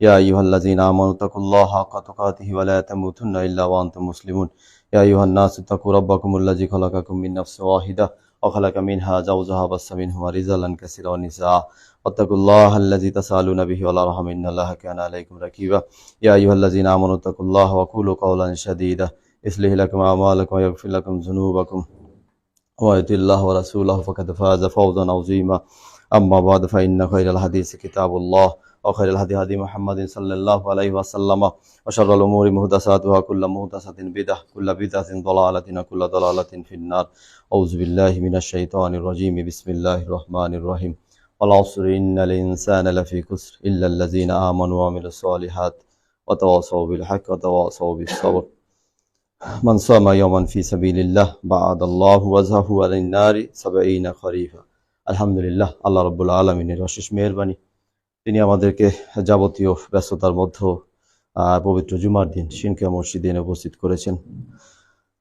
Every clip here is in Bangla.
يا أيها الذين آمنوا اتقوا الله حق تقاته ولا تموتن إلا وأنتم مسلمون. يا أيها الناس اتقوا ربكم الذي خلقكم من نفس واحدة وخلق منها زوجها بث منهما رجالا كثيرا ونساء. واتقوا الله الذي تسألون به والأرحم إن الله كان عليكم رقيبا يا أيها الذين آمنوا اتقوا الله وقولوا قولا سديدا يصلح لكم أعمالكم ويغفر لكم ذنوبكم. ويطع الله ورسوله فقد فاز فوزا عظيما. أما بعد فإن خير الحديث كتاب الله وخير الهدي هدي محمد صلى الله عليه وسلم وشر الأمور محدثاتها كل محدثة بدعة كل بدعة ضلالة وكل ضلالة في النار. أعوذ بالله من الشيطان الرجيم. بسم الله الرحمن الرحيم. والعصر إن الإنسان لفي كسر إلا الذين آمنوا وعملوا الصالحات وتواصوا بالحق وتواصوا بالصبر. من صام يوما في سبيل الله بعد الله وجهه عن النار سبعين خريفا. আলহামদুলিল্লাহ, আল্লাহ রব্বুল আলমিনের অশেষ মেহরবানি। তিনি আমাদেরকে যাবতীয় ব্যস্ততার মধ্যে পবিত্র জুমার দিন সিনকে মসজিদে উপস্থিত করেছেন।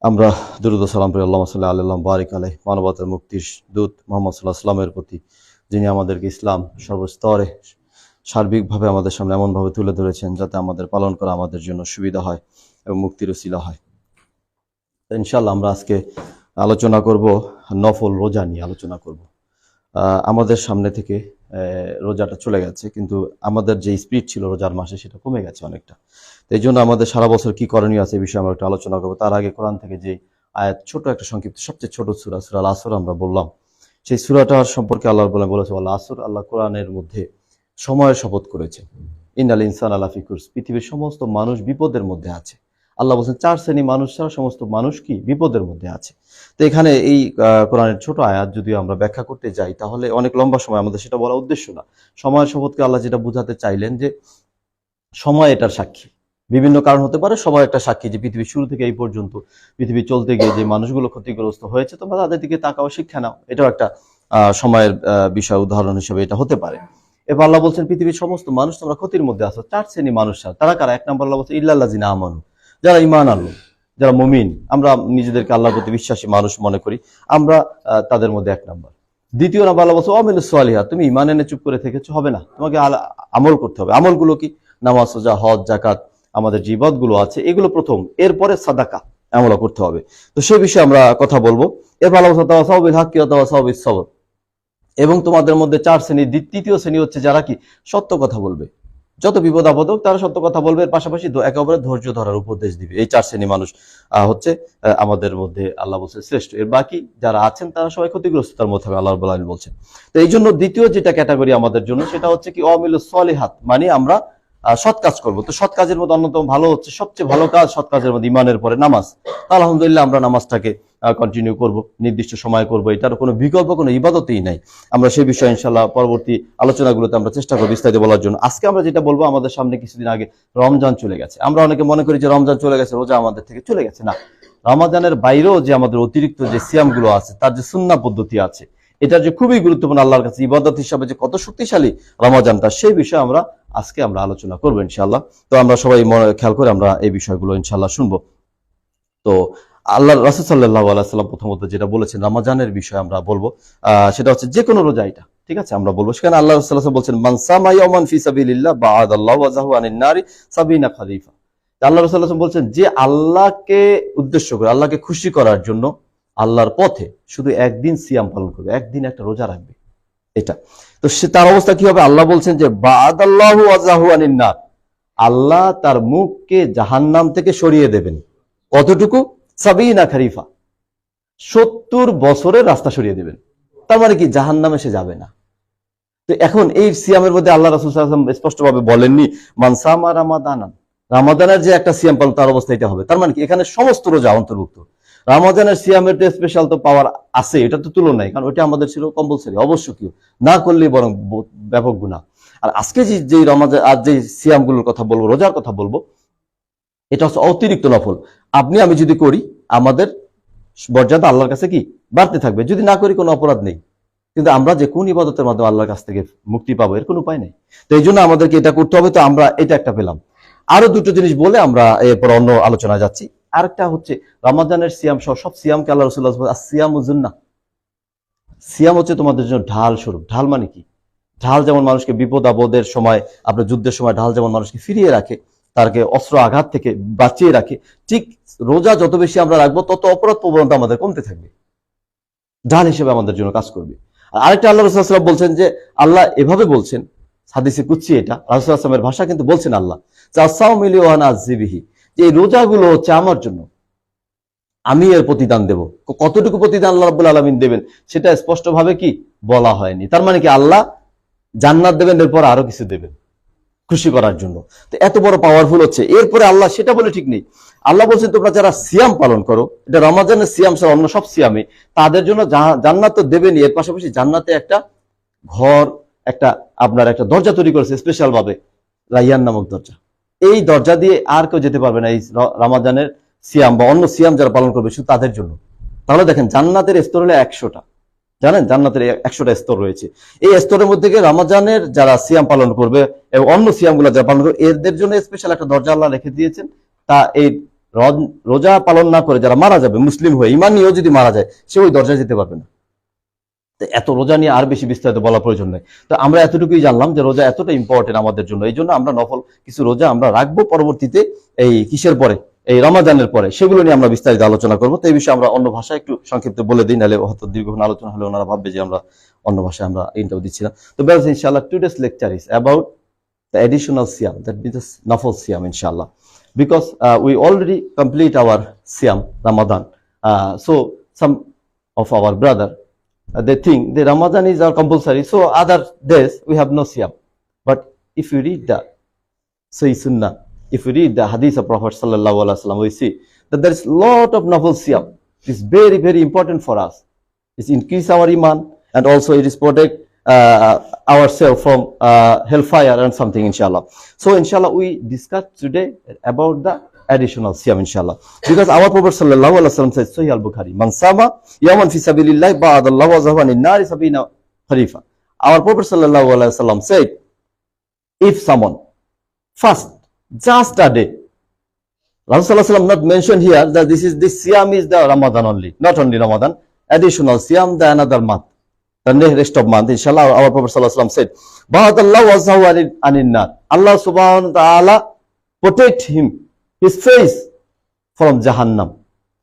আমরা দুরুদ সালাম প্রিয় আল্লাহ সাল্লাহ আল্লাহ বারিক আলাই মানবতার মুক্তির দূত মোহাম্মদ সাল্লাহ সাল্লামের প্রতি, যিনি আমাদেরকে ইসলাম সর্বস্তরে সার্বিকভাবে আমাদের সামনে এমনভাবে তুলে ধরেছেন, যাতে আমাদের পালন করা আমাদের জন্য সুবিধা হয় এবং মুক্তির উসিলা হয়। ইনশাল্লাহ আমরা আজকে আলোচনা করব নফল রোজা নিয়ে আলোচনা করব। আমাদের সামনে থেকে রোজাটা চলে গেছে, কিন্তু আমাদের যে স্পিড ছিল রোজার মাসে সেটা কমে গেছে অনেকটা। তো এই জন্য আমাদের সারা বছর কি করণীয় আছে এই বিষয়ে আমরা একটু আলোচনা করব। তার আগে কোরআন থেকে যে আয়াত, ছোট একটা সংক্ষিপ্ত, সবচেয়ে ছোট সুরা সুরা আসর আমরা বললাম, সেই সুরাটার সম্পর্কে আল্লাহ বলে বলেছে আল্লাহ আসর আল্লাহ কোরআনের মধ্যে সময়ের শপথ করেছে। ইন্দাল ইনসান আল্লাহ ফিকুরস পৃথিবীর সমস্ত মানুষ বিপদের মধ্যে আছে। আল্লাহ বলছেন, চার শ্রেণি মানুষ ছাড়া সমস্ত মানুষ কি বিপদের মধ্যে আছে? তো এখানে এই কোরআনের ছোট আয়াত যদি আমরা ব্যাখ্যা করতে যাই, তাহলে অনেক লম্বা সময় আমাদের সেটা বলা উদ্দেশ্য না। সময়ের শপথকে আল্লাহ যেটা বোঝাতে চাইলেন যে, সময় এটার সাক্ষী। বিভিন্ন কারণ হতে পারে, সময় একটা সাক্ষী যে পৃথিবীর শুরু থেকে এই পর্যন্ত, পৃথিবী চলতে গিয়ে যে মানুষগুলো ক্ষতিগ্রস্ত হয়েছে, তোমরা তাদের দিকে তাকাও, শিক্ষা নাও। এটাও একটা সময়ের বিষয়, উদাহরণ হিসেবে এটা হতে পারে। এবার আল্লাহ বলছেন, পৃথিবীর সমস্ত মানুষ তোমরা ক্ষতির মধ্যে আছো, চার শ্রেণি মানুষ তারা কারা? এক নম্বর আল্লাহ বলছে ইল্লাল্লাহ জিনা আমানু, যারা ইমান আনলো। যারা মুমিন, আমরা নিজেদেরকে আল্লাহর প্রতি বিশ্বাসী মানুষ মনে করি, আমরা তাদের মধ্যে এক নম্বর। দ্বিতীয় নাম্বার আল্লাহ বলছে অমিল সোয়ালিহা তুমি ইমান এনে চুপ করে থেকেছো, হবে না। তোমাকে আমল করতে হবে। আমলগুলো কি? নামাজ, সোজা, হজ জাকাত আমাদের যে ইবাদগুলো আছে, এগুলো প্রথম। এরপরে সাদাকা আমলা করতে হবে। তো সে বিষয়ে আমরা কথা বলব। এরপর আল্লাহ এবং তোমাদের মধ্যে চার শ্রেণি তৃতীয় শ্রেণি হচ্ছে যারা কি? সত্য কথা বলবে। যত বিপদ আপদ হোক, তারা সত্য কথা বলবে। এর পাশাপাশি একে অপরের ধৈর্য ধরার উপদেশ দিবে। এই চার শ্রেণি মানুষ হচ্ছে আমাদের মধ্যে আল্লাহ বলছে শ্রেষ্ঠ। এর বাকি যারা আছেন, তারা সবাই ক্ষতিগ্রস্ততার মধ্যে আল্লাহ বলেন বলছেন। তো এই জন্য দ্বিতীয় যেটা ক্যাটাগরি আমাদের জন্য, সেটা হচ্ছে কি, অমিল সলিহাত মানে আমরা সৎ কাজ করব। তো সৎ কাজের মধ্যে অন্যতম ভালো হচ্ছে, সবচেয়ে ভালো কাজ সৎ কাজের মধ্যে ইমানের পরে নামাজ। আলহামদুলিল্লাহ আমরা নামাজটাকে কন্টিনিউ করব, নির্দিষ্ট সময় করব, এটার কোনো বিকল্প, কোনো ইবাদতেই নাই। আমরা সেই বিষয়ে ইনশাল্লাহ পরবর্তী আলোচনাগুলোতে আমরা চেষ্টা করব বিস্তারিত বলার জন্য। আজকে আমরা যেটা বলব, আমাদের সামনে কিছুদিন আগে রমজান চলে গেছে। আমরা অনেকে মনে করি যে রমজান চলে গেছে, রোজা আমাদের থেকে চলে গেছে। না, রমাজানের বাইরেও যে আমাদের অতিরিক্ত যে সিয়ামগুলো আছে, তার যে সুন্না পদ্ধতি আছে, এটা যে খুবই গুরুত্বপূর্ণ আল্লাহর কাছে, ইবাদত হিসাবে যে কত শক্তিশালী রমাজানটা, সেই বিষয়ে আমরা আজকে আমরা আলোচনা করব ইনশাল্লাহ তো আমরা সবাই খেয়াল করে আমরা এই বিষয়গুলো ইনশাল্লাহ শুনব। তো আল্লাহ রাসুল সাল্লাহ আলাইসাল্লাম প্রথমত যেটা বলেছেন, রমাজানের বিষয়ে আমরা বলব সেটা হচ্ছে যে কোনো রোজা এটা, ঠিক আছে? আমরা বলব, সেখানে আল্লাহ রাসূল বলছেন, মান সামা ফি সাবিলিল্লাহ বাআদাল্লাহু ওয়াজাহু আনিন নারি সাবিনা খালিফা। আল্লাহ রাসূল বলছেন, যে আল্লাহকে উদ্দেশ্য করে, আল্লাহকে খুশি করার জন্য আল্লাহর পথে শুধু একদিন সিয়াম পালন করবে, একদিন একটা রোজা রাখবে, এটা। তো সে, তার অবস্থা কি হবে? আল্লাহ বলছেন যে, বাআদাল্লাহু ওয়াজাহু আনিন নার। আল্লাহ তার মুখকে জাহান্নাম থেকে সরিয়ে দেবেন। কতটুকু? সাবিনা খারিফা, সত্তর বছরের রাস্তা সরিয়ে দেবেন। তার মানে কি জাহান নামে সে যাবে না? তো এখন এই সিয়ামের মধ্যে আল্লাহ রাসুল স্পষ্টভাবে বলেননি মানসামা রামাদানান। রামাদানের যে একটা সিয়াম পালন, তার অবস্থা এটা হবে। তার মানে কি এখানে সমস্ত রোজা অন্তর্ভুক্ত। রামাদানের সিয়ামের স্পেশাল তো পাওয়ার আছে, এটা তো তুলনায়, কারণ ওটা আমাদের ছিল কম্পালসারি অবশ্য কি না করলেই বরং ব্যাপক গুণা আর আজকে যে রমাজান আজ যে সিয়ামগুলোর কথা বলব, রোজার কথা বলব এটা হচ্ছে অতিরিক্ত নফল। আপনি, আমি যদি করি, আমাদের মর্যাদা আল্লাহর কাছে কি? বাড়তে থাকবে। যদি না করি, কোনো অপরাধ নেই। কিন্তু আমরা যে কোন ইবাদতের মাধ্যমে আল্লাহর কাছ থেকে মুক্তি পাবো, এর কোনো উপায় নেই। তো এই জন্য আমাদেরকে এটা করতে হবে। তো আমরা এটা একটা পেলাম। আরও দুটো জিনিস বলে আমরা এরপর অন্য আলোচনা যাচ্ছি। আরেকটা হচ্ছে, রমাজানের সিয়াম সহ সব সিয়ামকে আল্লাহ রসুল্লাহ সিয়াম উজুন্না সিয়াম হচ্ছে তোমাদের জন্য ঢাল স্বরূপ। ঢাল মানে কি? ঢাল যেমন মানুষকে বিপদ আপদের সময়, আপনার যুদ্ধের সময় ঢাল যেমন মানুষকে ফিরিয়ে রাখে তারকে অস্ত্র আঘাত থেকে বাঁচিয়ে রাখে। ঠিক রোজা যত বেশি আমরা রাখব, তত অপরাধ প্রবণতা আমাদের কমতে থাকবে। ঢাল হিসেবে আমাদের জন্য কাজ করবে। আর আরেকটা আল্লাহ রসুল্লাহ বলছেন যে, আল্লাহ এভাবে বলছেন, হাদিসে কুচ্ছি এটা রাসুলের ভাষা কিন্তু বলছেন আল্লাহ যে মিলি ওয়ানা জিবিহি যে রোজাগুলো হচ্ছে আমার জন্য। আমি এর প্রতিদান দেব। কতটুকু প্রতিদান আল্লাহ রাব্বুল আলমিন দেবেন, সেটা স্পষ্টভাবে কি বলা হয়নি। তার মানে কি আল্লাহ জান্নাত দেবেন, এরপর আরও কিছু দেবেন। খুশি করার জন্য। তো এত বড় পাওয়ারফুল হচ্ছে। এরপরে আল্লাহ সেটা বলে ঠিক নেই। আল্লাহ বলছেন, তোমরা যারা সিয়াম পালন করো, এটা রমাজানের সিয়াম ছাড়া অন্য সব সিয়ামে, তাদের জন্য জান্নাত তো দেবেনি এর পাশাপাশি জান্নাতে একটা ঘর, একটা আপনার একটা দরজা তৈরি করেছে স্পেশাল ভাবে, রাইয়ান নামক দরজা। এই দরজা দিয়ে আর কেউ যেতে পারবে না এই রমাজানের সিয়াম বা অন্য সিয়াম যারা পালন করবে শুধু তাদের জন্য। তাহলে দেখেন, জান্নাতের স্তর হলো একশোটা। জানেন, জান্নাতের একশোটা স্তর রয়েছে। এই স্তরের মধ্যে থেকে রমাজানের যারা সিয়াম পালন করবে এবং অন্য সিয়ামগুলা যারা পালন করবে, এদের জন্য স্পেশাল একটা দরজা আল্লাহ রেখে দিয়েছেন। তা এই রোজা পালন না করে যারা মারা যাবে, মুসলিম হয়ে, ইমান নিয়েও যদি মারা যায়, সে ওই দরজায় যেতে পারবে না। এত রোজা নিয়ে আর বেশি বিস্তারিত বলা প্রয়োজন নেই। তো আমরা এতটুকুই জানলাম যে রোজা এতটা ইম্পর্টেন্ট আমাদের জন্য। এই জন্য আমরা নফল কিছু রোজা আমরা রাখব পরবর্তীতে এই কিসের পরে? এই রমাজানের পরে সেগুলো নিয়ে আমরা বিস্তারিত আলোচনা করব তো এই বিষয়ে আমরা অন্য ভাষায় একটু সংক্ষিপ্ত বলে দিই নাহলে হয়তো দীর্ঘক্ষণ আলোচনা হলে ওনারা ভাববে যে আমরা অন্য ভাষায় আমরা ইন্টারভিউ দিচ্ছিলাম তো ব্যাস ইনশাআল্লাহ today's lecture is about means the nafal siyam, inshallah. Because uh, we already complete our siyam, Ramadan. Uh, so some of our brother, uh, they think the Ramadan is our compulsory, so other days we have no siyam. But if you read the Sahih Sunnah, if you read the Hadith of Prophet Sallallahu Alaihi Wasallam, we see that there is lot of nafal siyam. It is very, very important for us. It increase our iman and also it is protect uh, ourselves from uh, hellfire and something inshallah. So inshallah we discuss today about the additional siyam inshallah. Because our Prophet sallallahu alaihi wasallam says Sahih al-Bukhari, "Man sama yaman fi sabilillah ba'da Allah wa zahwan in-nari sabina kharifa." Our Prophet sallallahu alaihi wasallam said, if someone fast just a day Rasulullah not mentioned here that this is this Siam is the Ramadan only, not only Ramadan, additional Siam the another month, the rest of month. Inshallah, our Prophet said, Bahadallah was aninnar. Allah subhanahu wa ta'ala protect him, his face from Jahannam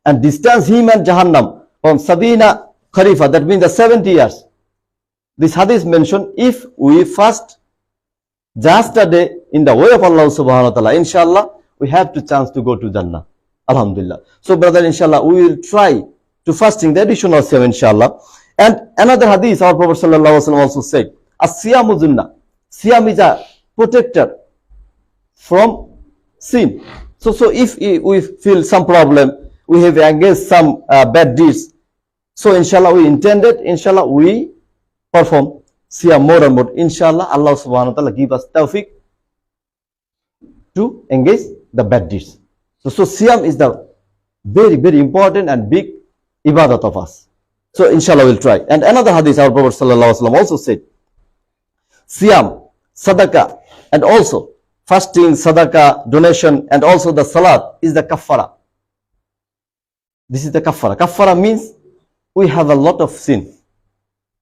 and distance him and Jahannam from Sabina Kharifa, that means the 70 years. This hadith mentioned if we fast just a day in the way of Allah subhanahu wa ta'ala, inshallah, we have to chance to go to Jannah. Alhamdulillah. So brother, inshallah, we will try to fasting the additional siyam, inshallah. And another hadith, our Prophet sallallahu alaihi wasallam also said, As-siyamu junnah. Siyam is a protector from sin. So, so if we feel some problem, we have engaged some uh, bad deeds. So inshallah, we intended, inshallah, we perform siyam more and more. Inshallah, Allah subhanahu wa ta'ala give us tawfiq to engage the bad deeds. So, so Siyam is the very, very important and big ibadat of us. So, inshallah, we'll try. And another hadith, our Prophet Sallallahu also said, Siyam, Sadaqah, and also fasting, Sadaqah, donation, and also the Salat is the kafara. This is the kafara. Kafara means we have a lot of sin.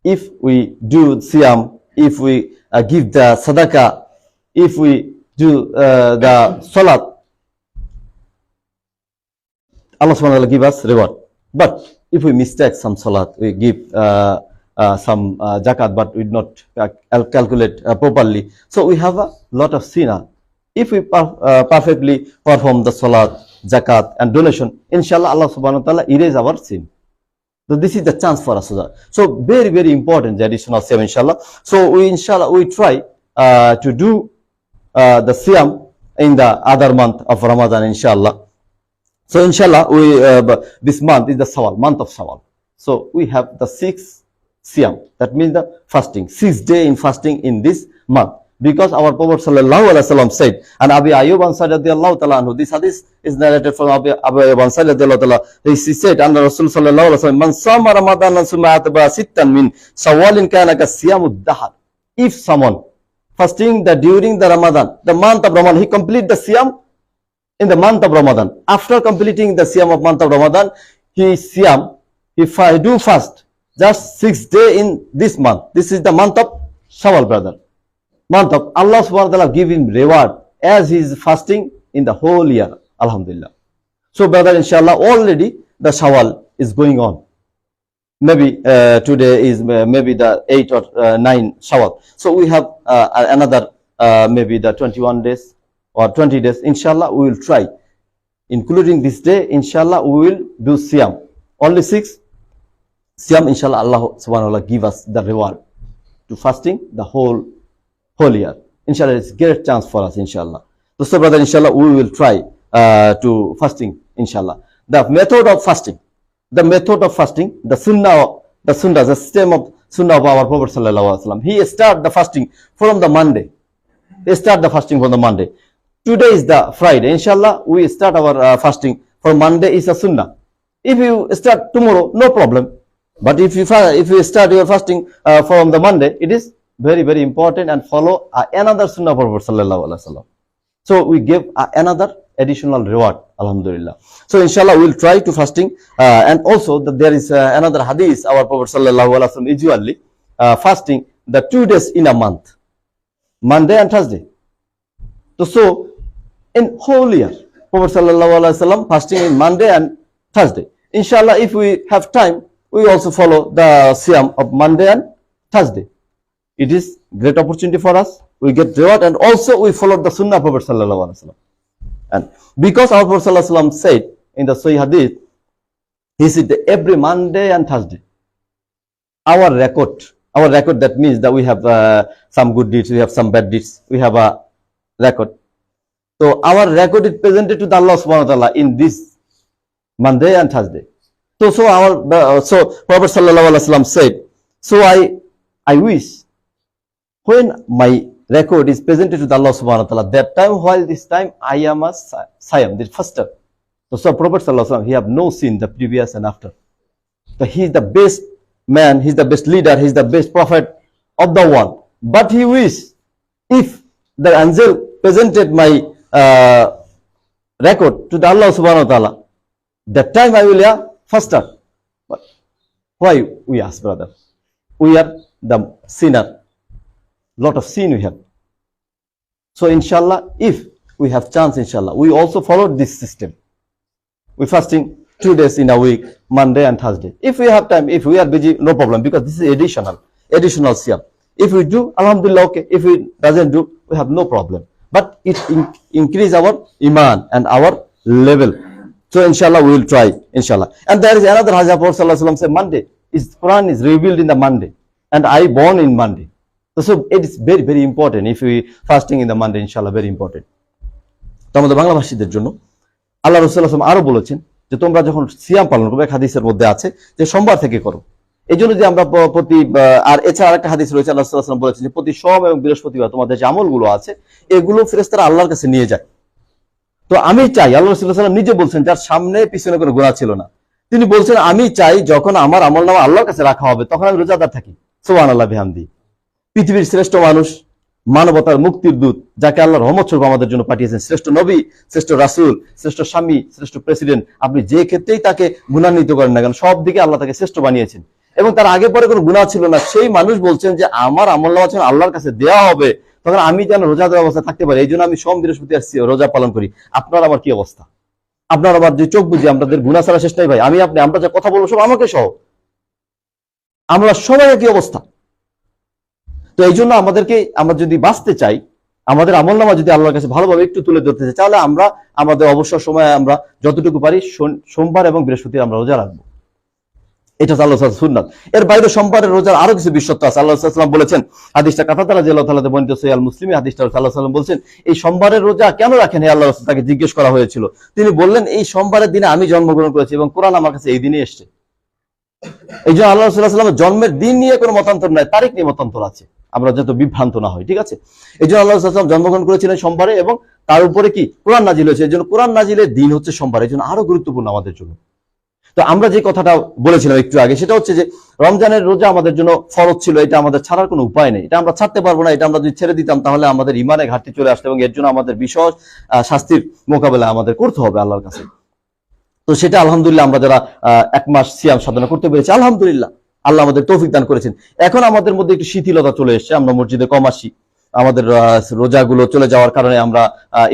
If we do Siyam, if we uh, give the Sadaqah, if we do uh, the salat, Allah subhanahu wa ta'ala give us reward. But if we mistake some salat, we give uh, uh, some uh, zakat, but we not uh, cal- calculate uh, properly. So we have a lot of sin. If we per- uh, perfectly perform the salat, zakat, and donation, inshallah Allah subhanahu wa ta'ala erase our sin. This is the chance for us. So very, very important, the additional siyam, inshallah. So we, inshallah, we try uh, to do uh, the siyam in the other month of Ramadan, inshallah. So inshallah, we uh, this month is the Sawal, month of Sawal. So we have the six siyam. That means the fasting, six day in fasting in this month. Because our Prophet sallallahu alaihi wasallam said, and Abi Ayyub Ansari radiallahu ta'ala anhu, this hadith is narrated from Abi, Abu Ayyub Ansari radiallahu ta'ala. He said, and Rasul sallallahu alaihi wasallam, man sama Ramadan summa atba sittan min sawalin kana ka siyamud dahar. If someone fasting the during the Ramadan, the month of Ramadan, he complete the siyam in the month of Ramadan. After completing the siyam of month of Ramadan, he siyam, he do fast just six day in this month. This is the month of Shawwal, brother. Month of Allah subhanahu wa ta'ala give him reward as he is fasting in the whole year. Alhamdulillah. So, brother, inshallah, already the Shawwal is going on. Maybe uh, today is uh, maybe the 8 or uh, 9 Shawwal. So, we have uh, another uh, maybe the 21 days or 20 days. Inshallah, we will try. Including this day, inshallah, we will do Siyam. Only six Siyam, inshallah, Allah subhanahu wa ta'ala give us the reward to fasting the whole whole year. Inshallah, it's great chance for us, inshallah. So, brother, inshallah, we will try uh, to fasting, inshallah. The method of fasting, the method of fasting, the sunnah, the sunnah, the system of sunnah of our Prophet sallallahu alaihi wasallam. He start the fasting from the Monday. He start the fasting from the Monday. Today is the Friday. Inshallah, we start our uh, fasting from Monday is a sunnah. If you start tomorrow, no problem. But if you if you start your fasting uh, from the Monday, it is very very important and follow another sunnah Prophet sallallahu alaihi wasallam. So we give another additional reward, Alhamdulillah. So inshallah we will try to fasting uh, and also that there is uh, another hadith our Prophet sallallahu alaihi wasallam usually uh, fasting the two days in a month, Monday and Thursday. So, so in whole year, Prophet sallallahu alaihi wasallam fasting in Monday and Thursday. Inshallah, if we have time, we also follow the Siam of Monday and Thursday. It is great opportunity for us. We get reward and also we follow the Sunnah of Prophet sallallahu alaihi wasallam. And because our Prophet sallallahu alaihi wasallam said in the Sahih Hadith, he said every Monday and Thursday, our record, our record that means that we have uh, some good deeds, we have some bad deeds, we have a record. So our record is presented to the Allah subhanahu wa ta'ala in this Monday and Thursday. So so our uh, so Prophet sallallahu alaihi wasallam said, so I I wish when my record is presented to Allah subhanahu wa ta'ala, that time while this time I am a Siam, the first faster. So, so Prophet sallallahu alaihi wasallam, he have no sin the previous and after. So he is the best man, he is the best leader, he is the best prophet of the world. But he wish if the angel presented my uh, record to the Allah subhanahu wa ta'ala, that time I will yeah, faster. But why we ask, brother? We are the sinner. Lot of sin we have. So inshallah, if we have chance, inshallah, we also follow this system. We fasting two days in a week, Monday and Thursday. If we have time, if we are busy, no problem, because this is additional, additional siyam. If we do, alhamdulillah, okay. If we doesn't do, we have no problem. But it in, increase our iman and our level. So inshallah, we will try, inshallah. And there is another hadith, Prophet sallallahu Monday is Quran is revealed in the Monday, and I born in Monday. So, it is very very important. If we fasting in the Monday, inshallah, very important. তো আমাদের বাংলাভাষীদের জন্য আল্লাহ রসুল্লাহ আরও বলেছেন যে তোমরা যখন সিয়াম পালন করবে হাদিসের মধ্যে আছে যে সোমবার থেকে করো। এই জন্য যে আমরা প্রতি আর এছাড়া আরেকটা হাদিস রয়েছে আল্লাহ সাল্লাম বলেছেন যে প্রতি সোম এবং বৃহস্পতিবার তোমাদের যে আমলগুলো আছে এগুলো ফেরেস্তারা আল্লাহর কাছে নিয়ে যায়। তো আমি চাই আল্লাহ রসুল্লাহ সাল্লাম নিজে বলছেন যার সামনে পিছনে কোনো গোনা ছিল না। তিনি বলছেন আমি চাই যখন আমার আমল নামা আল্লাহর কাছে রাখা হবে তখন আমি রোজাদার থাকি। সোহান আল্লাহ বিহামদি। পৃথিবীর শ্রেষ্ঠ মানুষ, মানবতার মুক্তির দূত, যাকে আল্লাহ রহমত স্বরূপ আমাদের জন্য পাঠিয়েছেন, শ্রেষ্ঠ নবী, শ্রেষ্ঠ রাসূল, শ্রেষ্ঠ স্বামী, শ্রেষ্ঠ প্রেসিডেন্ট, আপনি যে ক্ষেত্রেই তাকে গুণান্বিত করেন না কেন, সব দিকে আল্লাহ তাকে শ্রেষ্ঠ বানিয়েছেন। এবং তার আগে পরে কোনো গুণা ছিল না, সেই মানুষ বলছেন যে, আমার আমল নামা আল্লাহর কাছে দেওয়া হবে, তখন আমি যেন রোজা দেওয়া অবস্থা থাকতে পারি। এই জন্য আমি সোম, বৃহস্পতি আসছি রোজা পালন করি। আপনার আমার কি অবস্থা? আপনার আবার যে চোখ বুঝি আমাদের গুণা ছাড়া শেষ নাই ভাই। আমি আপনি, আমরা যে কথা বলব সব আমাকে সহ। আমরা সবাই একই অবস্থা? তো এই জন্য আমাদেরকে, আমরা যদি বাঁচতে চাই, আমাদের আমল নামা যদি আল্লাহর কাছে ভালোভাবে একটু তুলে ধরতে চাই, তাহলে আমরা আমাদের অবসর সময় আমরা যতটুকু পারি সোমবার এবং বৃহস্পতি আমরা রোজা রাখব। এটা হচ্ছে আল্লাহ সুন্নাত। এর বাইরে সোমবারের রোজার আরও কিছু বিশ্বত্ব আছে। আল্লাহ সাল্লাম বলেছেন, হাদিসটা কাতাতারা আল্লাহ তাআলা বর্ণিত সৈয়াল মুসলিম হাদিসটা আল্লাহ সাল্লাম বলছেন, এই সোমবারের রোজা কেন রাখেন? হে আল্লাহ? তাকে জিজ্ঞেস করা হয়েছিল। তিনি বললেন, এই সোমবারের দিনে আমি জন্মগ্রহণ করেছি এবং কোরআন আমার কাছে এই দিনে এসছে। এই জন্য আল্লাহ সাল্লামের জন্মের দিন নিয়ে কোনো মতান্তর নাই, তারিখ নিয়ে মতান্তর আছে। আমরা যত বিভ্রান্ত না হয় ঠিক আছে? এই জন্য আল্লাহ সাল্লাম জন্মগ্রহণ করেছিলেন সোমবারে এবং তার উপরে কি? কোরআন নাজিল হয়েছে। এই জন্য কোরআন নাজিলের দিন হচ্ছে সোমবার এই জন্য আরও গুরুত্বপূর্ণ আমাদের জন্য। তো আমরা যে কথাটা বলেছিলাম একটু আগে সেটা হচ্ছে যে রমজানের রোজা আমাদের জন্য ফরজ ছিল এটা আমাদের ছাড়ার কোনো উপায় নেই। এটা আমরা ছাড়তে পারব না এটা আমরা যদি ছেড়ে দিতাম তাহলে আমাদের ইমানে ঘাটতি চলে আসতো এবং এর জন্য আমাদের আহ, শাস্তির মোকাবেলা আমাদের করতে হবে আল্লাহর কাছে। তো সেটা আলহামদুলিল্লাহ আমরা যারা এক মাস সিয়াম সাধনা করতে পেরেছি আলহামদুলিল্লাহ। আল্লাহ আমাদের তৌফিক দান করেছেন। এখন আমাদের মধ্যে একটু শিথিলতা চলে এসেছে। আমরা মসজিদে কম আসি। আমাদের রোজাগুলো চলে যাওয়ার কারণে আমরা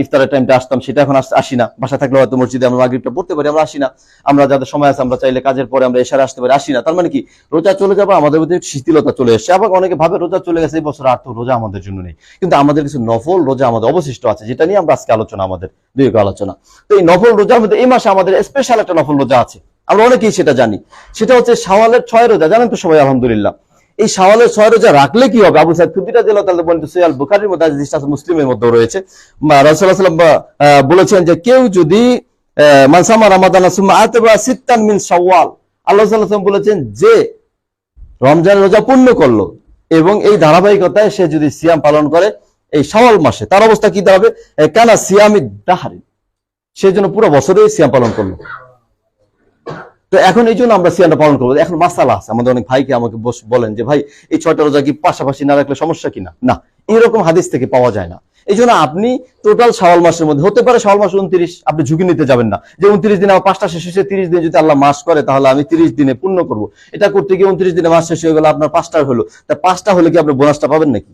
ইফতারের টাইমটা আসতাম। সেটা এখন আসি না। বাসা থাকলে হয়তো মসজিদে আমরা মাগরিবটা পড়তে পারি, আমরা আসি না। আমরা যাদের সময় আছে, আমরা চাইলে কাজের পরে আমরা এসারে আসতে পারি, আসি না। তার মানে কি, রোজা চলে যাবে আমাদের মধ্যে শিথিলতা চলে এসেছে। আবার অনেকে ভাবে রোজা চলে গেছে, এই বছর আর তো রোজা আমাদের জন্য নেই। কিন্তু আমাদের কিছু নফল রোজা আমাদের অবশিষ্ট আছে, যেটা নিয়ে আমরা আজকে আলোচনা, আমাদের দীর্ঘ আলোচনা। তো এই নফল রোজার মধ্যে এই মাসে আমাদের স্পেশাল একটা নফল রোজা আছে। আমরা অনেকেই সেটা জানি। সেটা হচ্ছে শাওয়ালের ছয় রোজা জানেন তো সবাই আলহামদুলিল্লাহ। এই শাওয়ালের ছয় রোজা রাখলে কি হবে? আবু তাহলে বলতে সৈয়াল বুখারির মধ্যে মুসলিমের মধ্যে রয়েছে। আহ, বলেছেন যে কেউ যদি মানসামা রামাদান সিত্তান মিন শাওয়াল আল্লাহ ওয়াসাল্লাম বলেছেন যে রমজান রোজা পূর্ণ করল এবং এই ধারাবাহিকতায় সে যদি সিয়াম পালন করে এই শাওয়াল মাসে তার অবস্থা কি দাঁড়াবে? কানা সিয়ামি দাহারি সে জন্য পুরো বছরই সিয়াম পালন করল। তো এখন এই জন্য আমরা সিয়ামটা পালন করব। এখন মাসালা আছে। আমাদের অনেক ভাইকে আমাকে বলেন যে, ভাই, এই ছয়টা রোজা কি পাশাপাশি না রাখলে সমস্যা কিনা? না, এরকম হাদিস থেকে পাওয়া যায় না। এই জন্য আপনি টোটাল শাওয়াল মাসের মধ্যে, হতে পারে শাওয়াল মাস উনত্রিশ, আপনি ঝুঁকি নিতে যাবেন না। যে উনত্রিশ দিন আমার পাঁচটা শেষ হয়েছে, তিরিশ দিনে যদি আল্লাহ মাস করে, তাহলে আমি তিরিশ দিনে পূর্ণ করব। এটা করতে গিয়ে উনত্রিশ দিনে মাস শেষ হয়ে গেল, আপনার পাঁচটা হলো। তা পাঁচটা হলে কি আপনি বোনাসটা পাবেন নাকি?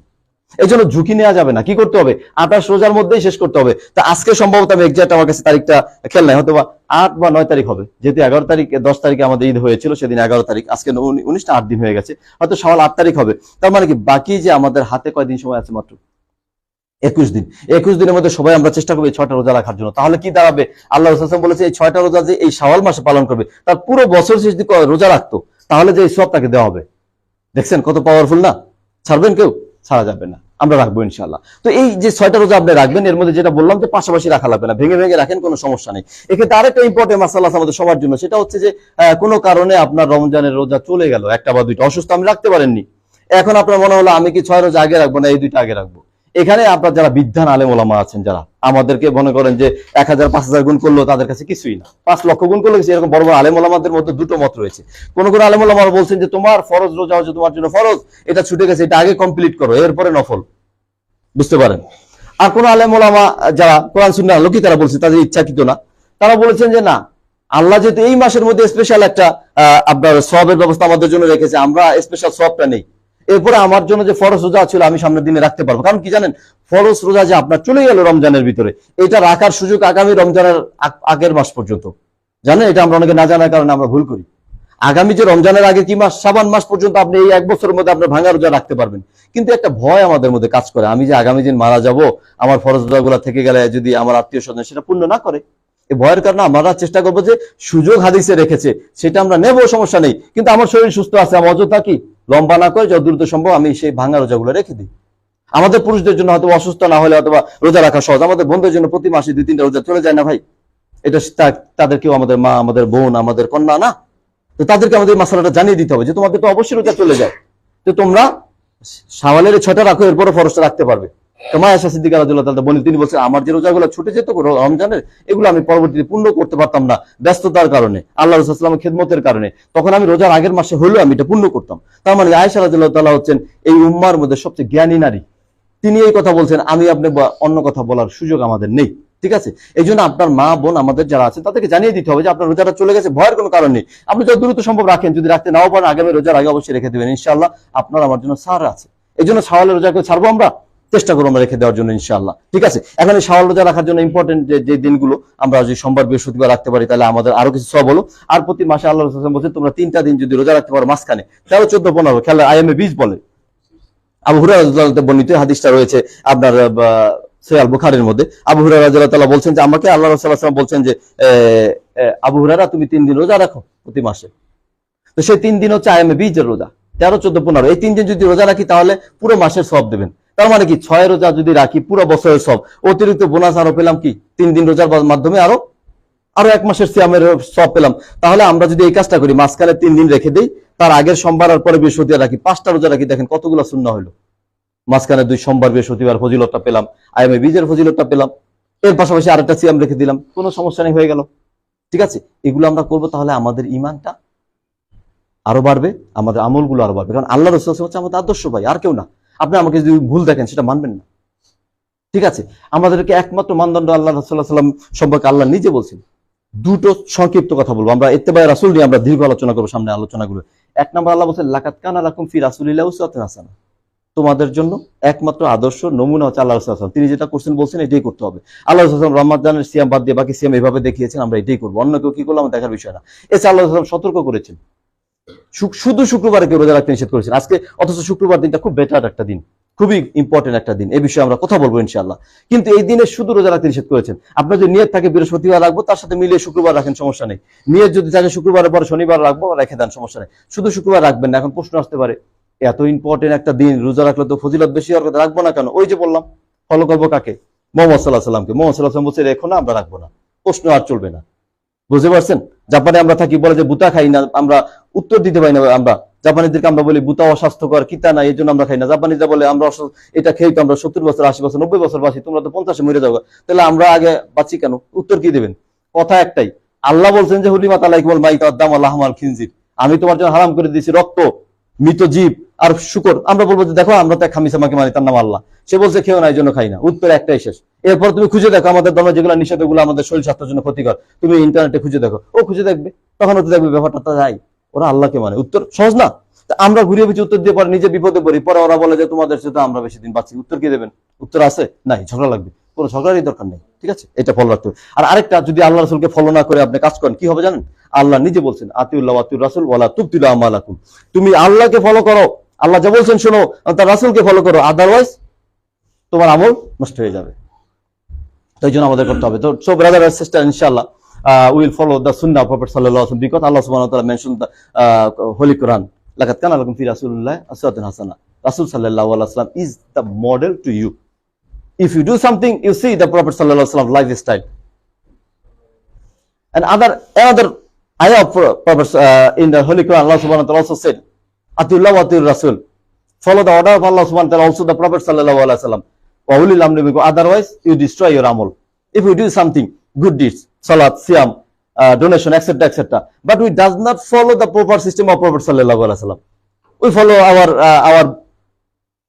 এই জন্য ঝুঁকি নেওয়া যাবে না। কি করতে হবে? আঠাশ রোজার মধ্যেই শেষ করতে হবে। তা আজকে সম্ভবত আমি এক্সাক্ট আমার কাছে তারিখটা খেয়াল নাই হয়তো বা আট বা নয় তারিখ হবে। যেহেতু এগারো তারিখ, দশ তারিখে আমাদের ঈদ হয়েছিল, সেদিন এগারো তারিখ, আজকে উনিশটা আট দিন হয়ে গেছে। হয়তো সওয়াল আট তারিখ হবে। তার মানে কি, বাকি যে আমাদের হাতে কয়দিন সময় আছে মাত্র? একুশ দিন। একুশ দিনের মধ্যে সবাই আমরা চেষ্টা করব ছয়টা রোজা রাখার জন্য। তাহলে কি দাঁড়াবে? আল্লাহ রসুল বলেছে, এই ছয়টা রোজা যে এই শাওয়াল মাসে পালন করবে, তার পুরো বছর শেষ রোজা রাখতো। তাহলে যে এই সব তাকে দেওয়া হবে। দেখছেন কত পাওয়ারফুল না? ছাড়বেন কেউ? ছাড়া যাবে না। আমরা রাখব ইনশাল্লাহ তো এই যে ছয়টা রোজা আপনি রাখবেন, এর মধ্যে যেটা বললাম যে পাশাপাশি রাখা লাগবে না, ভেঙে ভেঙে রাখেন, কোনো সমস্যা নেই। এক্ষেত্রে আরেকটা ইম্পর্টেন্ট মাসাল্লাহ আমাদের সবার জন্য, সেটা হচ্ছে যে কোনো কারণে আপনার রমজানের রোজা চলে গেল, একটা বা দুইটা। অসুস্থ আমি রাখতে পারেননি। এখন আপনার মনে হলো, আমি কি ছয় রোজা আগে রাখব না, এই দুইটা আগে রাখব? এখানে আপনার যারা বিদ্যান আলেম ওলামা আছেন যারা আমাদেরকে মনে করেন যে এক হাজার পাঁচ হাজার গুণ করল তাদের কাছে কিছুই না। পাঁচ লক্ষ গুণ করল কিছু এরকম বড় বড় আলেম ওলামাদের মধ্যে দুটো মত রয়েছে। কোন কোন আলেম ওলামারা বলছেন যে তোমার ফরজ রোজা হচ্ছে তোমার জন্য ফরজ। এটা ছুটে গেছে এটা আগে কমপ্লিট করো এরপরে নফল। বুঝতে পারেন? আর কোন আলেম ওলামা যারা কোরআন সুন্নাহ লোকই তারা বলছে তাদের ইচ্ছাকৃত না। তারা বলেছেন যে না আল্লাহ যেহেতু এই মাসের মধ্যে স্পেশাল একটা আহ, আপনার সবের ব্যবস্থা আমাদের জন্য রেখেছে আমরা স্পেশাল সবটা নেই। এরপরে আমার জন্য যে ফরজ রোজা ছিল, আমি সামনের দিনে রাখতে পারব। কারণ কি জানেন? ফরজ রোজা যে আপনার চলে গেল রমজানের ভিতরে। এটা রাখার সুযোগ আগামী রমজানের আগের মাস পর্যন্ত। জানেন? এটা আমরা অনেকে না জানার কারণে আমরা ভুল করি। আগামী যে রমজানের আগে কি মাস? সাবান মাস পর্যন্ত আপনি এই এক বছরের মধ্যে আপনার ভাঙা রোজা রাখতে পারবেন। কিন্তু একটা ভয় আমাদের মধ্যে কাজ করে। আমি যে আগামী দিন মারা যাব, আমার ফরজ রোজাগুলো থেকে গেলে যদি আমার আত্মীয় স্বজন সেটা পূর্ণ না করে এই ভয়ের কারণে আমরা চেষ্টা করব যে সুযোগ হাদিসে রেখেছে, সেটা আমরা নেব, সমস্যা নেই। কিন্তু আমার শরীর সুস্থ আছে, আমার অযথা কি? লম্বা না করে যত দ্রুত সম্ভব আমি সেই ভাঙা রোজাগুলো রেখে দিই। আমাদের পুরুষদের জন্য হয়তো অসুস্থ না হলে অথবা রোজা রাখা সহজ। আমাদের বন্ধুদের জন্য প্রতি মাসে দুই, তিনটা রোজা চলে যায় না ভাই? এটা তাদের কেউ আমাদের মা, আমাদের বোন, আমাদের কন্যা না? তো তাদেরকে আমাদের মশলাটা জানিয়ে দিতে হবে যে তোমাকে তো অবশ্যই রোজা চলে যায়। তো তোমরা সাওয়ালের ছটা রাখো এরপরে ফরসটা রাখতে পারবে। তিনি বলছেন, আমার যে রোজাগুলো ছুটে যেত রমজানের, এগুলো আমি পরবর্তীতে পূর্ণ করতে পারতাম না ব্যস্ততার কারণে, আল্লাহ রসুলামের খেদমতের কারণে। তখন আমি রোজার আগের মাসে হলেও আমি এটা পূর্ণ করতাম। তার মানে আয়সা হচ্ছেন এই উম্মার মধ্যে সবচেয়ে জ্ঞানী নারী। তিনি এই কথা বলছেন, আমি আপনি অন্য কথা বলার সুযোগ আমাদের নেই। ঠিক আছে? এই জন্য আপনার মা, বোন আমাদের যারা আছে তাদেরকে জানিয়ে দিতে হবে যে আপনার রোজাটা চলে গেছে, ভয়ের কোনো কারণ নেই। আপনি যত দ্রুত সম্ভব রাখেন, যদি রাখতে নাও পারেন, আগামী রোজার আগে অবশ্যই রেখে দেবেন। ইনশাল্লাহ আপনার আমার জন্য সার আছে। এই জন্য সাওয়ালের রোজাকে ছাড়বো আমরা? চেষ্টা করব আমরা রেখে দেওয়ার জন্য, ইনশাআল্লাহ। ঠিক আছে? এখন এই রোজা রাখার জন্য ইম্পর্টেন্ট যে দিনগুলো আমরা যদি সোমবার, বৃহস্পতিবার রাখতে পারি, তাহলে আমাদের আরও কিছু সব হলো। আর প্রতি মাসে আল্লাহ বলছে তোমরা তিনটা দিন যদি রোজা রাখতে পারো মাঝখানে। তেরো, চোদ্দ, পনেরো খেলা আইএমএ বিশ বলে। আবু হুরায়রা বর্ণিত হাদিসটা রয়েছে আপনার সৈয়াল বুখারের মধ্যে। আবু রাদিয়াল্লাহু তাআলা বলছেন যে, আমাকে আল্লাহ সাল্লাল্লাহু বলছেন যে আবু হুরায়রা, তুমি তিন দিন রোজা রাখো প্রতি মাসে। তো সেই তিন দিন হচ্ছে আইএমএ বীজের রোজা। তেরো, চোদ্দ, পনেরো। এই তিন দিন যদি রোজা রাখি, তাহলে পুরো মাসের সব দেবেন। তার মানে কি? ছয় রোজা যদি রাখি, পুরো বছরের সব। অতিরিক্ত বোনাস আরও পেলাম কি? তিন দিন রোজার মাধ্যমে আরও আরও এক মাসের সিয়ামের সব পেলাম। তাহলে আমরা যদি এই কাজটা করি, মাঝখানে তিন দিন রেখে দিই, তার আগের সোমবার আর পরে বৃহস্পতিবার রাখি। পাঁচটা রোজা রাখি, দেখেন কতগুলো শূন্য হলো মাঝখানে দুই সোমবার বৃহস্পতিবার ফজিলতটা পেলাম। আইএমএ বীজের ফজিলতটা পেলাম। এর পাশাপাশি আরেকটা সিয়াম রেখে দিলাম। কোনো সমস্যা নেই, হয়ে গেল। ঠিক আছে? এগুলো আমরা করব তাহলে আমাদের ইমানটা আরও বাড়বে, আমাদের আমলগুলো আরও বাড়বে। কারণ আল্লাহ রসুল হচ্ছে আমাদের আদর্শ ভাই, আর কেউ না। আপনি আমাকে যদি ভুল দেখেন, সেটা মানবেন না। ঠিক আছে? আমাদেরকে একমাত্র মানদণ্ড আল্লাহ রসুল্লাহ সাল্লাম সম্পর্কে আল্লাহ নিজে বলছেন। দুটো সংক্ষিপ্ত কথা বলব। আমরা এত্তেবাই রাসুল নিয়ে আমরা দীর্ঘ আলোচনা করব সামনে আলোচনাগুলো। এক নম্বর আল্লাহ বলছেন লাকাত কান আলাকুম ফি রাসুলিল্লাহ হাসানা তোমাদের জন্য একমাত্র আদর্শ নমুনা হচ্ছে আল্লাহ রসুল তিনি যেটা করছেন বলছেন, এটাই করতে হবে। আল্লাহ রসুল রহমাদানের সিয়াম বাদ দিয়ে বাকি সিয়াম এভাবে দেখিয়েছেন, আমরা এটাই করব। অন্য কেউ কি করল আমার দেখার বিষয় না। এছাড়া আল্লাহ রসুল সতর্ক করেছেন। শুধু শুক্রবারে কেউ রোজা রাখতে নিষেধ করেছেন। আজকে অথচ শুক্রবার দিনটা খুব বেটার একটা দিন, খুবই ইম্পর্টেন্ট একটা দিন। এই বিষয়ে আমরা কথা বলব ইনশাআল্লাহ। কিন্তু এই দিনে শুধু রোজা রাখতে নিষেধ করেছেন। আপনার যদি নিয়ত থাকে বৃহস্পতিবার রাখব, তার সাথে মিলিয়ে শুক্রবার রাখেন, সমস্যা নেই। নিয়ত যদি থাকে শুক্রবারের পরে শনিবার রাখব, রেখে দেন, সমস্যা নেই। শুধু শুক্রবার রাখবেন না, এখন প্রশ্ন আসতে পারে, এত ইম্পর্টেন্ট একটা দিন, রোজা রাখলে তো ফজিলত বেশি হওয়ার কথা, রাখব না কেন? ওই যে বললাম ফলো করব কাকে? মোহাম্মদ সাল্লাহ সাল্লামকে মোহাম্মদ সাল্লাহ সাল্লাম বলছে, রেখো না, আমরা রাখব না। প্রশ্ন আর চলবে না। বুঝতে পারছেন? জাপানে আমরা থাকি বলে যে বুতা খাই না, আমরা উত্তর দিতে পারি না আমরা। জাপানিদেরকে আমরা বলি বুতা অস্বাস্থ্যকর, কিতা না এই জন্য আমরা খাই না। জাপানিরা বলে আমরা এটা খেয়ে তো আমরা সত্তর বছর, আশি বছর, নব্বই বছর বাঁচি, তোমরা তো পঞ্চাশে মরে যাও। তাহলে আমরা আগে বাঁচি কেন? উত্তর কি দেবেন? কথা একটাই, আল্লাহ বলছেন যে, হুলিমা তালাই বল মাই দাম আল্লাহ আমার খিনজির। আমি তোমার জন্য হারাম করে দিয়েছি রক্ত, মৃত জীব আর শুকর। আমরা বলব যে, দেখো, আমরা তো এক খামিসা মাকে মানি তার নাম আল্লাহ। সে বলছে, খেও না, এই জন্য খাই না। উত্তর একটাই শেষ। এরপর তুমি খুঁজে দেখো আমাদের ধর্মে যেগুলো নিষেধ, ওগুলো আমাদের শরীর স্বাস্থ্যের জন্য ক্ষতিকর। তুমি ইন্টারনেটে খুঁজে দেখো। ও খুঁজে দেখবে। তখন ওতে দেখবে ব্যাপারটা তো যাই ওরা আল্লাহকে মানে। উত্তর সহজ না? আমরা ঘুরিয়ে পিছিয়ে উত্তর দিয়ে পরে নিজে বিপদে পড়ি। পরে ওরা বলে যে তোমাদের সাথে আমরা বেশি দিন বাঁচি উত্তর কি দেবেন? উত্তর আছে? নাই, ঝগড়া লাগবে। কোনো ঝগড়ারই দরকার নেই। ঠিক আছে? এটা ফলো রাখতে আর আরেকটা, যদি আল্লাহ রসুলকে ফলো না করে আপনি কাজ করেন, কি হবে জানেন? আল্লাহ নিজে বলছেন, আতিউল্লাহ আতিউর রাসুল ওয়ালা তুবতিল আমালাকুম। তুমি আল্লাহকে ফলো করো। আল্লাহ যা বলছেন শোনো তার রাসুলকে ফলো করো। আদারওয়াইজ তোমার আমল নষ্ট হয়ে যাবে তাই জন্য আমাদের করতে হবে তো সো ব্রাদার তো এই জন্য আমাদের করতে হবে তো সো ব্রাদার আর সিস্টার ইনশাল্লাহ উইল ফলো দ্য সুন্না প্রফেট সাল্লাহ আসলাম বিকজ আল্লাহ সুবাহ তালা মেনশন দ্য হোলি কোরআন লাকাত কান আলকুম ফি রাসুল্লাহ আসুয়াতুন হাসানা রাসুল সাল্লাহ আসলাম is the model to you if you do something you see the prophet sallallahu alaihi wasallam lifestyle and other another ayah of prophets uh, in the holy quran allah subhanahu wa ta'ala also said atullah wa rasul follow the order of allah subhanahu wa ta'ala also the prophet sallallahu alaihi wasallam Amal. If you do something, good deeds, salat, siyam, uh, donation, etc., etc., but we does not follow the proper system of Prophet sallallahu alaihi wasallam. We follow our uh, our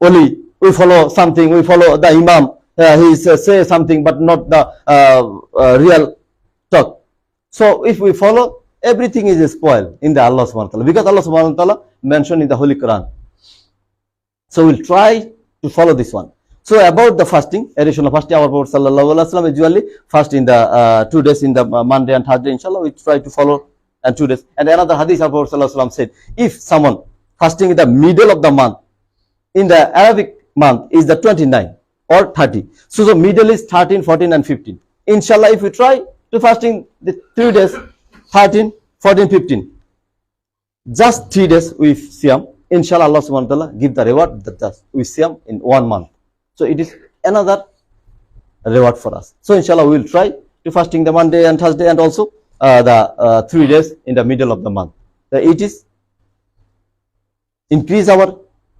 only we follow something, we follow the Imam, uh, he uh, say something but not the uh, uh, real talk. So if we follow, everything is spoiled in the Allah subhanahu wa ta'ala because Allah subhanahu wa ta'ala mentioned in the Holy Quran. So we'll try to follow this one. So about the fasting, additional fasting, our Prophet sallallahu alaihi wasallam usually fast in the uh, two days in the uh, Monday and Thursday. Inshallah, we try to follow and two days. And another hadith, our Prophet sallallahu alaihi wasallam said, if someone fasting in the middle of the month, in the Arabic month is the 29 or 30. So the middle is 13, 14 and 15. Inshallah, if we try to fasting the three days, 13, 14, 15, just three days with Siam, inshallah Allah subhanahu wa ta'ala give the reward that with Siam in one month. So it is another reward for us. So inshallah we will try to fasting the Monday and Thursday and also uh, the uh, three days in the middle of the month. The it is increase our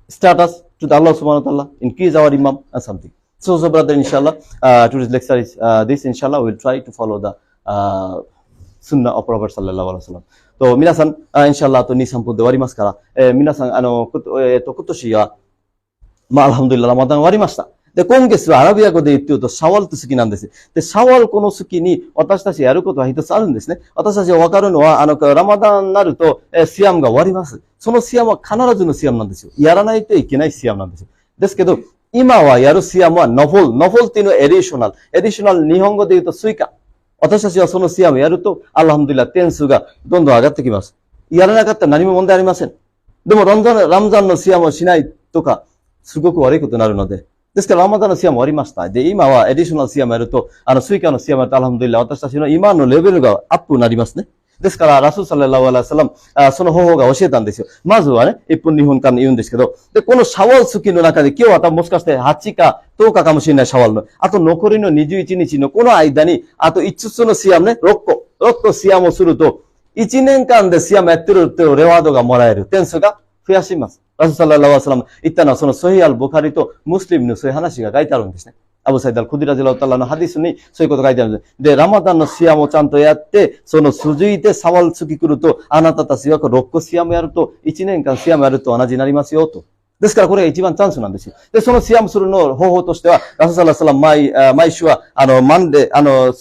status to the Allah subhanahu wa ta'ala, increase our imam and something. So, so brother, inshallah, uh, today's lecture is uh, this, inshallah, we'll try to follow the uh, sunnah of Prophet sallallahu alaihi wasallam. と、皆さん、あインシャアラーと2、3分で終わりますから、えー皆さん、あの、ことえっ、と、今年は、 まあ、アルハムドリラ、ラマダン終わりました。で、今月はアラビア語で言って言うと、シャワルって好きなんです。で、シャワルこの好きに、私たちやることは一つあるんですね。私たちがわかるのは、あの、ラマダンになると、えーシアムが終わります。そのシアムは必ずのシアムなんですよ。やらないといけないシアムなんですよ。ですけど、今はやるシアムはノフォル。ノフォルっていうのはエディショナル。エディショナル、日本語で言うとスイカ。私たちはそのシアムやると、アルハムドリラ、点数がどんどん上がってきます。やらなかったら何も問題ありません。でも、ラムザン、ラムザンのシアムをしないとか、すごく悪いことになるので。ですから、ラマダのシアム終わりました。で、今はエディショナルシアムやると、あの、スイカのシアムやると、アルハムドリラ、私たちの今のレベルがアップになりますね。ですから、ラスーサララワラサラム、その方法が教えたんですよ。まずはね、1分2分間言うんですけど、で、このシャワー月の中で、今日はもしかして8か10日かもしれないシャワーの。あと残りの21日のこの間に、あと5つのシアムね、6個、6個シアムをすると、1年間でシアムやってるっていうレワードがもらえる。点数が増やします。ラスサララワサラム言ったのはそのソヒアル・ボカリとムスリムのそういう話が書いてあるんですね。アブサイダル・クディラジラウタラのハディスにそういうことが書いてあるんです。で、ラマダンのシアもちゃんとやって、その続いてサワル月来ると、あなたたちは6個シアもやると、1年間シアもやると同じになりますよと。ですからこれが一番チャンスなんですよ。で、そのシアムするの方法としては、ラサラサラ毎、毎週は、あの、マンデー、あの、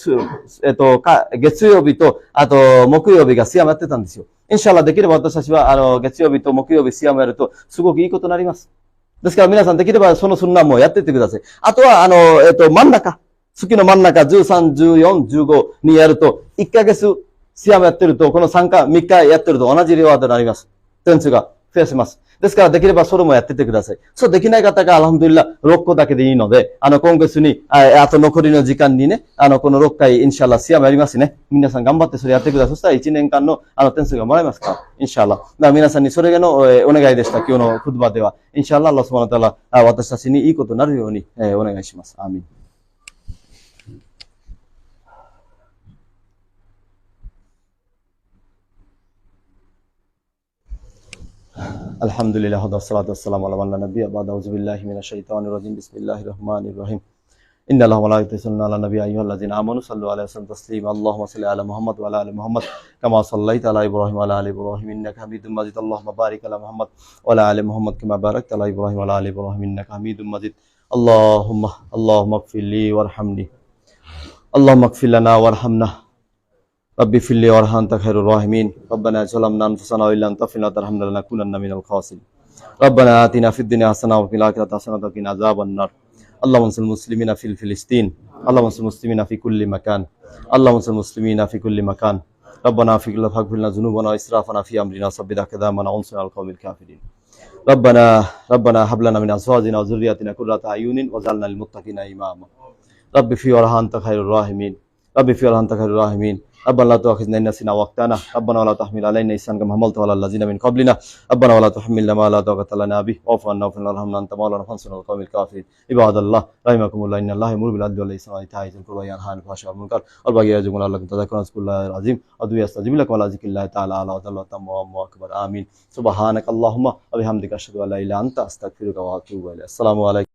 えっと、か月曜日と、あと、木曜日がシアムやってたんですよ。インシャラできれば私たちは、あの、月曜日と木曜日シアムやると、すごくいいことになります。ですから皆さんできればそのスンナもやってってください。あとは、あの、えっと、真ん中。月の真ん中、13、14、15にやると、1ヶ月シアムやってると、この3日、3日やってると同じリワードになります。点数が増やせます。ですから、できればそれもやっててください。そうできない方が、アルハムドリラ、6個だけでいいので、あの、今月に、ああと残りの時間にね、あの、この6回、インシャアラ、シアムやりますね。皆さん頑張ってそれやってください。そしたら1年間の、あの、点数がもらえますから、インシャアラ。だから皆さんにそれの、えーお願いでした。今日のフッバでは。インシャアラ、アラスマナタラ、私たちにいいことになるように、えーお願いします。アーミン。الحمد لله والصلاة والسلام على من আসসালাম بعد أعوذ بالله من الشيطان الرجيم بسم الله الرحمن الرحيم ان الله وملائكته يصلون على نبي ايها الذين امنوا صلوا عليه وسلم تسليم اللهم صل على محمد وعلى ال محمد كما صليت على إبراهيم وعلى ال إبراهيم انك حميد مجيد اللهم بارك على محمد وعلى ال محمد كما باركت على إبراهيم وعلى ال إبراهيم انك حميد مجيد اللهم اللهم اغفر لي وارحمني اللهم اغفر لنا وارحمنا ربي اغفر لي وارحم أنت خير الراحمين. ربنا ظلمنا أنفسنا وإن لم تغفر لنا وترحمنا لنكونن من الخاسرين. ربنا آتنا في الدنيا حسنة وفي الآخرة حسنة وقنا عذاب النار. اللهم انصر المسلمين في فلسطين اللهم انصر المسلمين في كل مكان. اللهم انصر المسلمين في كل مكان. ربنا اغفر لنا ذنوبنا وإسرافنا في أمرنا. وثبت أقدامنا وانصرنا القوم الكافرين. ربنا ربنا هب لنا من أزواجنا وذرياتنا قرة أعين واجعلنا للمتقين إماما. رب في أنت خير الراحمين. رب في أنت خير الراحمين. ربنا لا تؤاخذنا إن نسينا وقتنا ربنا ولا تحمل علينا إسرا كما حملته على الذين من قبلنا ربنا ولا تحملنا ما لا طاقة لنا به واعف عنا واغفر لنا وارحمنا أنت مولانا فانصرنا على القوم الكافرين عباد الله رحمكم الله إن الله يأمر بالعدل والإحسان وإيتاء ذي القربى وينهى عن الفحشاء والمنكر والبغي يعظكم لعلكم تذكرون اذكروا الله العظيم أدعو يستجيب لكم على ذكر الله تعالى على وجل وتم أكبر آمين سبحانك اللهم وبحمدك أشهد أن لا إله إلا أنت أستغفرك وأتوب إليك السلام عليكم